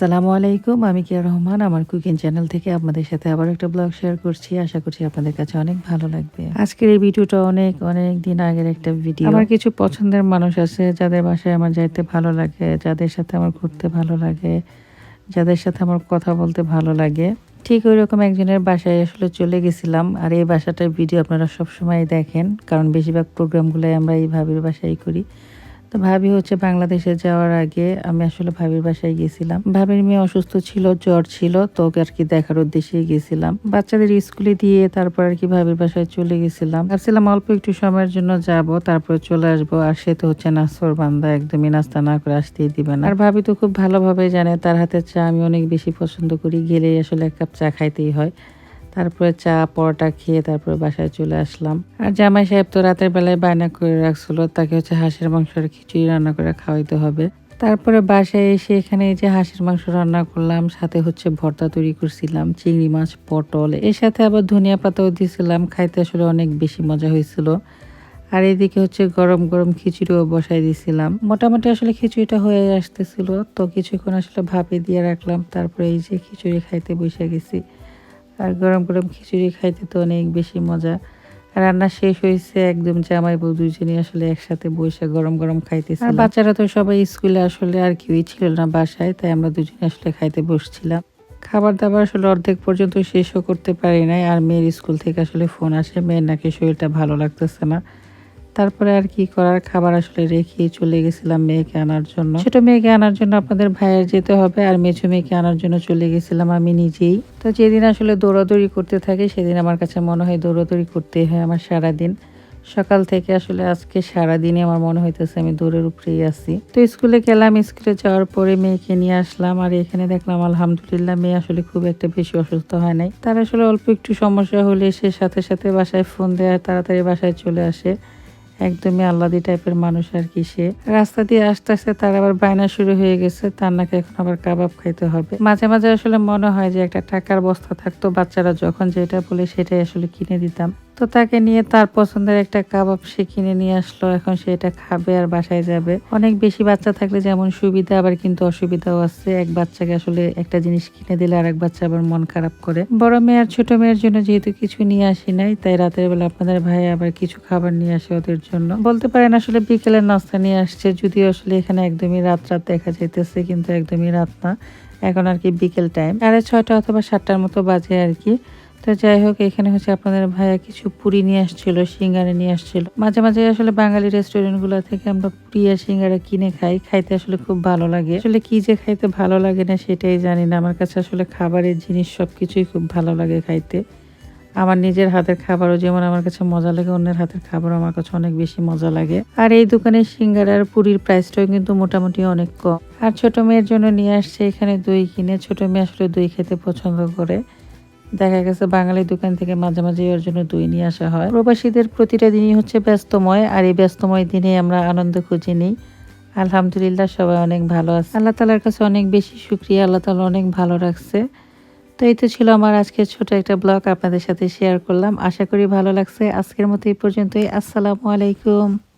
আসসালামু আলাইকুম, আমি কিয়া রহমান, আমার কুকিং চ্যানেল থেকে আপনাদের সাথে আবার একটা ব্লগ শেয়ার করছি। আশা করছি আপনাদের কাছে অনেক ভালো লাগবে। আজকের এই ভিডিওটা অনেক অনেক দিন আগের একটা ভিডিও। আমার কিছু পছন্দের মানুষ আছে, যাদের বাসায় আমার যাইতে ভালো লাগে, যাদের সাথে আমার ঘুরতে ভালো লাগে, যাদের সাথে আমার কথা বলতে ভালো লাগে। ঠিক ওই রকম একজনের বাসায় আসলে চলে গেছিলাম, আর এই বাসাটার ভিডিও আপনারা সবসময় দেখেন, কারণ বেশিরভাগ প্রোগ্রামগুলোই আমরা এই ভাবির বাসায় করি। তো ভাবি হচ্ছে বাংলাদেশে যাওয়ার আগে আমি আসলে ভাবির বাসায় গেছিলাম। ভাবির মেয়ে অসুস্থ ছিল, জ্বর ছিল, তো ওকে আর কি দেখার উদ্দেশ্যে গেছিলাম। বাচ্চাদের স্কুলে দিয়ে তারপর আর কি ভাবির বাসায় চলে গেছিলাম। ভাবছিলাম অল্প একটু সময়ের জন্য যাব, তারপর চলে আসব। আর সে তো হচ্ছে নাস্তর বান্দা, একদমই নাস্তা না করে আসতেই দিবে না। আর ভাবি তো খুব ভালোভাবে জানে, তার হাতের চা আমি অনেক বেশি পছন্দ করি, গেলেই আসলে এক কাপ চা খাইতেই হয়। তারপরে চা, পরোটা খেয়ে তারপরে বাসায় চলে আসলাম। আর জামাই সাহেব তো রাতের বেলায় বায়না করে রাখছিল, তাকে হচ্ছে হাঁসের মাংস আর খিচুড়ি রান্না করে খাওয়াইতে হবে। তারপরে বাসায় এসে এখানে এই যে হাঁসের মাংস রান্না করলাম, সাথে হচ্ছে ভর্তা তৈরি করছিলাম, চিংড়ি মাছ, পটল, এর সাথে আবার ধনিয়া পাতাও দিয়েছিলাম খাইতে আসলে অনেক বেশি মজা হয়েছিল। আর এদিকে হচ্ছে গরম গরম খিচুড়িও বসাই দিয়েছিলাম মোটামুটি আসলে খিচুড়িটা হয়ে আসতেছিল, তো কিছুক্ষণ আসলে ভাপে দিয়ে রাখলাম, তারপরে এই যে খিচুড়ি খাইতে বসে গেছি। আর গরম গরম খিচুড়ি খাইতে তো অনেক বেশি মজা। রান্না শেষ হয়েছে একদম জামাই বউ দুজনই আসলে একসাথে বসে গরম গরম খাইতেছে আর বাচ্চারা তো সবাই স্কুলে আসলে আর কেউই ছিল না বাসায়, তাই আমরা দুজনে আসলে খাইতে বসছিলাম। খাবার দাবার আসলে অর্ধেক পর্যন্ত শেষও করতে পারি নাই, আর মেয়ের স্কুল থেকে আসলে ফোন আসে, মেয়ের নাকি শরীরটা ভালো লাগতেছে না। তারপরে আর কি করার খাবার আসলে রেখে চলে গেছিলাম মেয়েকে আনার জন্য। ছোট মেয়েকে আনার জন্য আপনাদের ভাইয়ের যেতে হবে আর মেঝো মেয়েকে আনার জন্য চলে গেছিলাম আমি নিজেই। তো যেদিন আসলে দৌড়াদৌড়ি করতে থাকি, সেদিন আমার কাছে মনে হয় দৌড়াদৌড়ি করতেই হয় আমার সারাদিন। সকাল থেকে আসলে আজকে সারাদিনই আমার মনে হইতেছে আমি দৌড়ের উপরেই আছি। তো স্কুলে গেলাম, স্কুলে যাওয়ার পরে মেয়েকে নিয়ে আসলাম আর এখানে দেখলাম আলহামদুলিল্লাহ মেয়ে আসলে খুব একটা বেশি অসুস্থ হয় নাই। তার আসলে অল্প একটু সমস্যা হলে সে সাথে সাথে বাসায় ফোন দেয় তাড়াতাড়ি বাসায় চলে আসে। একদমই আল্লাদি টাইপের মানুষ আর কি সে। রাস্তা দিয়ে আস্তে আস্তে তার আবার বায়না শুরু হয়ে গেছে, তার নাকি এখন আবার কাবাব খাইতে হবে। মাঝে মাঝে আসলে মনে হয় যে একটা টাকার বস্তা থাকতো বাচ্চারা যখন যেটা বলে সেটাই আসলে কিনে দিতাম। তো তাকে নিয়ে তার পছন্দের একটা কাবাব সে কিনে নিয়ে আসলো। এখন সে এটা খাবে আর বাসায় যাবে। অনেক বেশি বাচ্চা থাকলে যেমন সুবিধা, আবার কিন্তু অসুবিধাও আছে। এক বাচ্চাকে আসলে একটা জিনিস কিনে দিলে আর এক বাচ্চা আবার মন খারাপ করে। বড় মেয়ে আর ছোট মেয়ের জন্য যেহেতু কিছু নিয়ে আসি নাই, তাই রাতের বেলা আপনাদের ভাই আবার কিছু খাবার নিয়ে আসে ওদের জন্য। বলতে পারেন আসলে বিকেলের নাস্তা নিয়ে আসছে, যদিও আসলে এখানে একদমই রাত রাত দেখা যাইতেছে, কিন্তু একদমই রাত না। এখন আর কি বিকেল টাইম সাড়ে ছয়টা অথবা সাতটার মতো বাজে আর কি। তো যাই হোক, এখানে হচ্ছে আপনাদের ভাইয়া কিছু পুরি নিয়ে আসছিল, সিঙ্গারা নিয়ে আসছিল। মাঝে মাঝে আসলে বাঙালি রেস্টুরেন্টগুলো থেকে আমরা পুরি আর সিঙ্গারা কিনে খাই, খাইতে আসলে খুব ভালো লাগে। আসলে কি যে খাইতে ভালো লাগে না সেটাই জানি না, আমার কাছে আসলে খাবারের জিনিস সবকিছুই খুব ভালো লাগে খাইতে। আমার নিজের হাতের খাবারও যেমন আমার কাছে মজা লাগে, অন্যের হাতের খাবারও আমার কাছে অনেক বেশি মজা লাগে। আর এই দোকানের সিঙ্গারার পুরীর প্রাইসটাও কিন্তু মোটামুটি অনেক কম। আর ছোট মেয়ের জন্য নিয়ে আসছে এখানে দই কিনে, ছোট মেয়ে আসলে দই খেতে পছন্দ করে। দেখা গেছে বাঙালি দোকান থেকে মাঝে মাঝে ওর জন্য দই নিয়ে আসা হয়। প্রবাসীদের প্রতিটা দিনই হচ্ছে ব্যস্তময়, আর এই ব্যস্তময় দিনে আমরা আনন্দ খুঁজে নিই। আলহামদুলিল্লাহ সবাই অনেক ভালো আছে। আল্লাহ তালার কাছে অনেক বেশি শুক্রিয়া, আল্লাহ তালা অনেক ভালো রাখছে। তো এই তো ছিল আমার আজকে ছোট একটা ব্লগ, আপনাদের সাথে শেয়ার করলাম। আশা করি ভালো লাগছে। আজকের মতো এই পর্যন্তই। আসসালামু আলাইকুম।